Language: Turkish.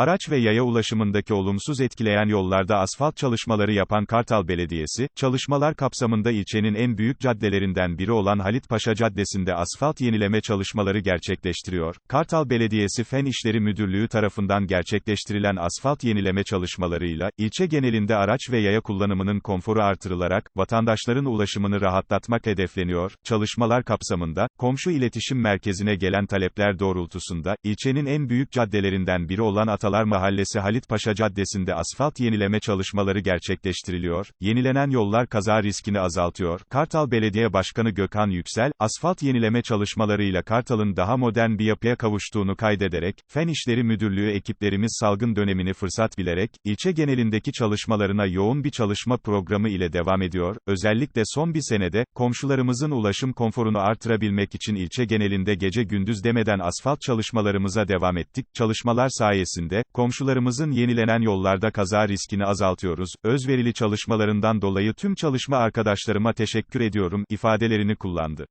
Araç ve yaya ulaşımındaki olumsuz etkileyen yollarda asfalt çalışmaları yapan Kartal Belediyesi, çalışmalar kapsamında ilçenin en büyük caddelerinden biri olan Halit Paşa Caddesi'nde asfalt yenileme çalışmaları gerçekleştiriyor. Kartal Belediyesi Fen İşleri Müdürlüğü tarafından gerçekleştirilen asfalt yenileme çalışmalarıyla, ilçe genelinde araç ve yaya kullanımının konforu artırılarak, vatandaşların ulaşımını rahatlatmak hedefleniyor. Çalışmalar kapsamında, komşu iletişim merkezine gelen talepler doğrultusunda, ilçenin en büyük caddelerinden biri olan Atalar Mahallesi Halit Paşa Caddesi'nde asfalt yenileme çalışmaları gerçekleştiriliyor. Yenilenen yollar kaza riskini azaltıyor. Kartal Belediye Başkanı Gökhan Yüksel, asfalt yenileme çalışmalarıyla Kartal'ın daha modern bir yapıya kavuştuğunu kaydederek, Fen İşleri Müdürlüğü ekiplerimiz salgın dönemini fırsat bilerek, ilçe genelindeki çalışmalarına yoğun bir çalışma programı ile devam ediyor. Özellikle son bir senede, komşularımızın ulaşım konforunu artırabilmek için ilçe genelinde gece gündüz demeden asfalt çalışmalarımıza devam ettik. Çalışmalar sayesinde, komşularımızın yenilenen yollarda kaza riskini azaltıyoruz. Özverili çalışmalarından dolayı tüm çalışma arkadaşlarıma teşekkür ediyorum, ifadelerini kullandı.